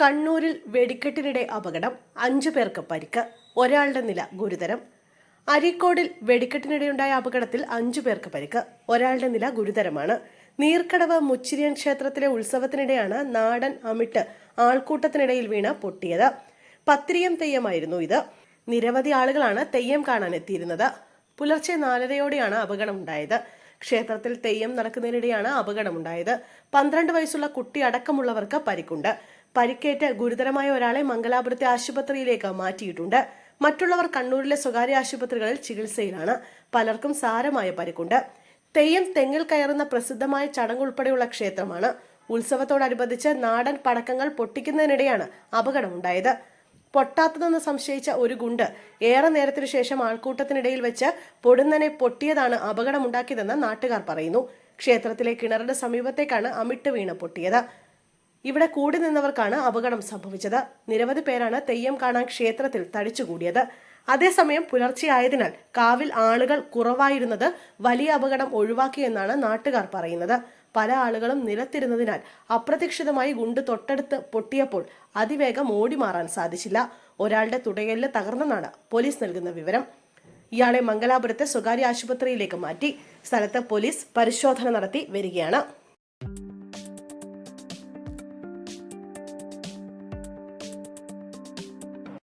കണ്ണൂരിൽ വെടിക്കെട്ടിനിടെ അപകടം. അഞ്ചു പേർക്ക് പരിക്ക്. ഒരാളുടെ നില ഗുരുതരം. അരീക്കോടിൽ വെടിക്കെട്ടിനിടെയുണ്ടായ അപകടത്തിൽ അഞ്ചു പേർക്ക് പരിക്ക്. ഒരാളുടെ നില ഗുരുതരമാണ്. നീർക്കടവ് മുച്ചിരിയൻ ക്ഷേത്രത്തിലെ ഉത്സവത്തിനിടെയാണ് നാടൻ അമിട്ട് ആൾക്കൂട്ടത്തിനിടയിൽ വീണ പൊട്ടിയത്. പത്തിരിയം തെയ്യമായിരുന്നു ഇത്. നിരവധി ആളുകളാണ് തെയ്യം കാണാൻ എത്തിയിരുന്നത് പുലർച്ചെ നാലരയോടെയാണ് അപകടമുണ്ടായത്. ക്ഷേത്രത്തിൽ തെയ്യം നടക്കുന്നതിനിടെയാണ് അപകടമുണ്ടായത്. പന്ത്രണ്ട് വയസ്സുള്ള കുട്ടി അടക്കമുള്ളവർക്ക് പരിക്കുണ്ട്. പരിക്കേറ്റ് ഗുരുതരമായ ഒരാളെ മംഗലാപുരത്തെ ആശുപത്രിയിലേക്ക് മാറ്റിയിട്ടുണ്ട്. മറ്റുള്ളവർ കണ്ണൂരിലെ സ്വകാര്യ ആശുപത്രികളിൽ ചികിത്സയിലാണ്. പലർക്കും സാരമായ പരിക്കുണ്ട്. തെയ്യം തെങ്ങിൽ കയറുന്ന പ്രസിദ്ധമായ ചടങ്ങ് ഉൾപ്പെടെയുള്ള ക്ഷേത്രമാണ്. ഉത്സവത്തോടനുബന്ധിച്ച് നാടൻ പടക്കങ്ങൾ പൊട്ടിക്കുന്നതിനിടെയാണ് അപകടമുണ്ടായത്. പൊട്ടാത്തതെന്ന് സംശയിച്ച ഒരു ഗുണ്ട് ഏറെ നേരത്തിനു ശേഷം ആൾക്കൂട്ടത്തിനിടയിൽ വെച്ച് പൊടുന്നനെ പൊട്ടിയതാണ് അപകടമുണ്ടാക്കിയതെന്ന് നാട്ടുകാർ പറയുന്നു. ക്ഷേത്രത്തിലെ കിണറിന്റെ സമീപത്തേക്കാണ് അമിട്ട് വീണ് പൊട്ടിയത്. ഇവിടെ കൂടി നിന്നവർക്കാണ് അപകടം സംഭവിച്ചത്. നിരവധി പേരാണ് തെയ്യം കാണാൻ ക്ഷേത്രത്തിൽ തടിച്ചുകൂടിയത്. അതേസമയം പുലർച്ചെയായതിനാൽ കാവിൽ ആളുകൾ കുറവായിരുന്നത് വലിയ അപകടം ഒഴിവാക്കിയെന്നാണ് നാട്ടുകാർ പറയുന്നത്. പല ആളുകളും നിലത്തിരുന്നതിനാൽ അപ്രതീക്ഷിതമായി ഗുണ്ട് തൊട്ടടുത്ത് പൊട്ടിയപ്പോൾ അതിവേഗം ഓടി മാറാൻ സാധിച്ചില്ല. ഒരാളുടെ തുടയെല്ല് തകർന്നെന്നാണ് പോലീസ് നൽകുന്ന വിവരം. ഇയാളെ മംഗലാപുരത്തെ സ്വകാര്യ ആശുപത്രിയിലേക്ക് മാറ്റി. സ്ഥലത്ത് പോലീസ് പരിശോധന നടത്തി വരികയാണ്.